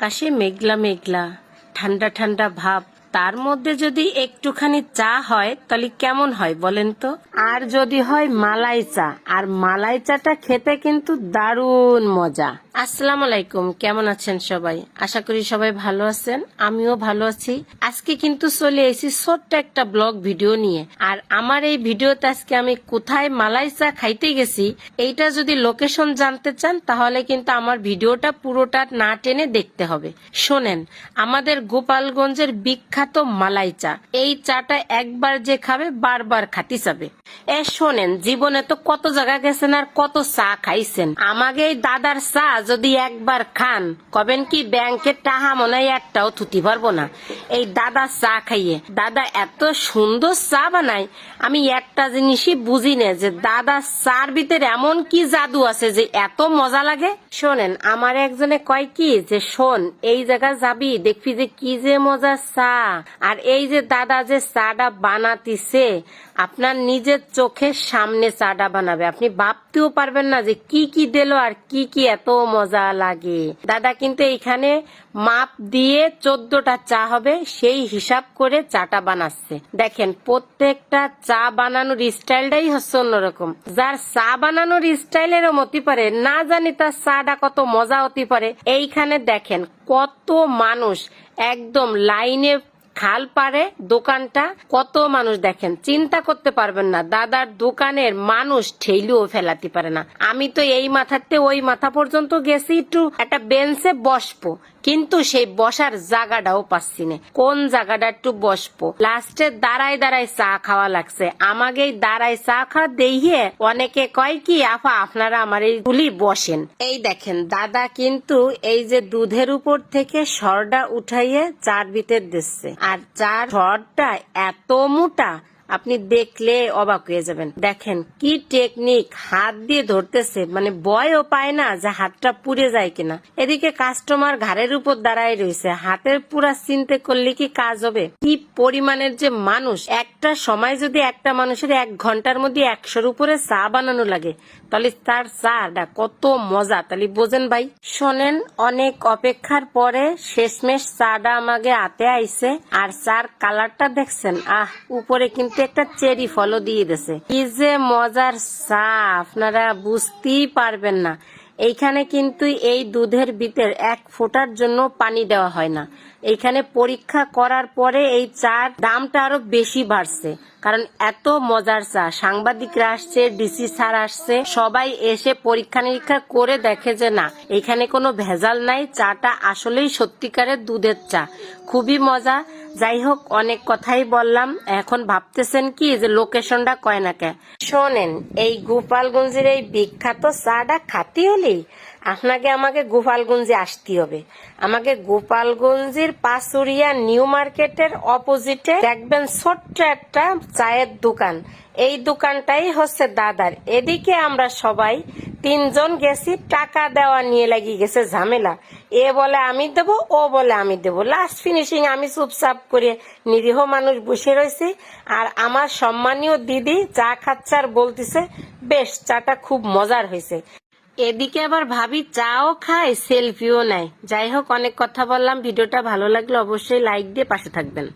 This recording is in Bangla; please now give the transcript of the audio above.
আকাশে মেঘলা মেঘলা ঠান্ডা ঠান্ডা ভাব তার মধ্যে যদি একটুখানি চা হয় তাহলে কেমন হয় বলেন তো? আর যদি হয় মালাই চা আর মালাই চাটা খেতে কিন্তু দারুণ মজা। আসসালাম আলাইকুম কেমন আছেন সবাই? আশা করি সবাই ভালো আছেন আমিও ভালো আছি। আজকে কিন্তু চলে এসেছি ছোট্ট একটা ব্লগ ভিডিও নিয়ে। আর আমার এই ভিডিওতে আজকে আমি কোথায় মালাই চা খাইতে গেছি এইটা যদি লোকেশন জানতে চান তাহলে কিন্তু আমার ভিডিওটা পুরোটা না টেনে দেখতে হবে। শোনেন আমাদের গোপালগঞ্জের বিখ্যাত মালাই চা। এই চাটা একবার যে খাবে, বারবার খাতি যাবে এ, শোনেন, জীবনে তো কত জায়গা গেছেন আর কত চা খাইছেন। আমাকে এই দাদার চা যদি একবার খান, কবেন কি ব্যাংকের টাহা মনে হয় একটাও থুতি পারব না। এই দাদা চা খাইয়ে, দাদা এত সুন্দর চা বানায়, আমি একটা জিনিসই বুঝি না যে দাদা চার ভিতরে এমন কি জাদু আছে যে এত মজা লাগে। শোনেন, আমার একজনে কয় কি যে, শোন, এই জায়গা যাবি, দেখবি যে কি যে মজা চা। আর এই যে দাদা যে চাটা বানাতিছে, আপনার নিজের চোখের সামনে চাটা বানাবে। আপনি ভাবতেও পারবেন না যে কি কি দিল আর কি কি এত মজা লাগে। দাদা কিন্তু এইখানে মাপ দিয়ে চোদ্দটা চা হবে, সেই হিসাব করে চাটা বানাচ্ছে। দেখেন, প্রত্যেকটা চা বানানোর স্টাইলটাই হচ্ছে অন্যরকম। যার চা বানানোর স্টাইল এরম হতে পারে, না জানি তার চাটা কত মজা হতে পারে। এইখানে দেখেন, কত মানুষ একদম লাইনে খাল পারে দোকানটা কত মানুষ দেখেন, চিন্তা করতে পারবেন না। দাদার দোকানের মানুষ ঠেইলেও ফেলাতে পারে না। আমি তো এই মাথাতে ওই মাথা পর্যন্ত গেছি, একটু একটা বেঞ্চে বসবো। কিন্তু সেই বসার জায়গাটাও পাচ্ছি না। কোন জায়গাটা একটু বসবো? লাস্টে দাঁড়ায় দাঁড়ায় চা খাওয়া লাগছে। আমাকে এই দাঁড়ায় চা খাওয়া দেখিয়ে অনেকে কয় কি, আফা, আপনারা আমার এই গুলি বসেন। এই দেখেন, দাদা কিন্তু এই যে দুধের উপর থেকে সরডা উঠাইয়ে চার ভিতর দিচ্ছে। আর যার সরটা এত মোটা আপনি দেখলে অবাক হয়ে যাবেন। দেখেন কি টেকনিক হাত দিয়ে ধরতেছে মানে বয়ও পায় না যে হাতটা পুড়ে যায় কিনা। এদিকে কাস্টমার ঘাড়ের উপর দাঁড়ায় রয়েছে, হাতের পুরা চিনতে করলে কি কাজ হবে? কি পরিমাণের যে মানুষ, একটা সময় যদি একটা মানুষের এক ঘণ্টার মধ্যে একশোর উপরে চা বানানো লাগে, তাহলে তার চাটা কত মজা, তাহলে বোঝেন ভাই। শোনেন, অনেক অপেক্ষার পরে শেষমেশ চাটা আমাকে হাতে আইছে, আর চার কালারটা দেখছেন, আহ, উপরে কিন্তু একটা চেরি ফলও দিয়ে দিছে কি যে মজার চা আপনারা বুঝতেই পারবেন না। এইখানে কিন্তু এই দুধের ভিতর এক ফোঁটার জন্য পানি দেওয়া হয় না। এইখানে পরীক্ষা করার পরে এই চার দামটা আরও বেশি বাড়ছে। কারণ এত মজার চা। সাংবাদিকরা আসছে, ডিসি স্যার আসছে, সবাই এসে পরীক্ষা নিরীক্ষা করে দেখে যে না এখানে কোনো ভেজাল নাই, চাটা আসলেই সত্যিকারের দুধের চা। খুবই মজা। যাই হোক, অনেক কথাই বললাম। এখন ভাবতেছেন কি যে লোকেশনটা কয় না কে? শোনেন, এই গোপালগঞ্জের এই বিখ্যাত চাটা খাতি হলি আপনাকে আমাকে গোপালগঞ্জে আসতে হবে। আমাকে গোপালগঞ্জের পাঁচুরিয়া নিউ মার্কেটের অপোজিটে দেখবেন ছোট্ট একটা চায়ের দোকান। এই দোকানটাই হচ্ছে দাদার। এদিকে আমরা সবাই তিনজন গেছি, টাকা দেওয়া নিয়ে লাগি গেছে ঝামেলা। এ বলে আমি দেব, ও বলে আমি দেব। লাস্ট ফিনিশিং আমি চুপচাপ করে নিরীহ মানুষ বসে রয়েছি। আর আমার সম্মানীয় দিদি চা খাচ্ছে আর বলতেছে, বেশ, চাটা খুব মজার হয়েছে। এদিকে আবার ভাবি চাও খায় সেলফিও নেয়। যাই হোক, অনেক কথা বললাম। ভিডিওটা ভালো লাগলে অবশ্যই লাইক দিয়ে পাশে থাকবেন।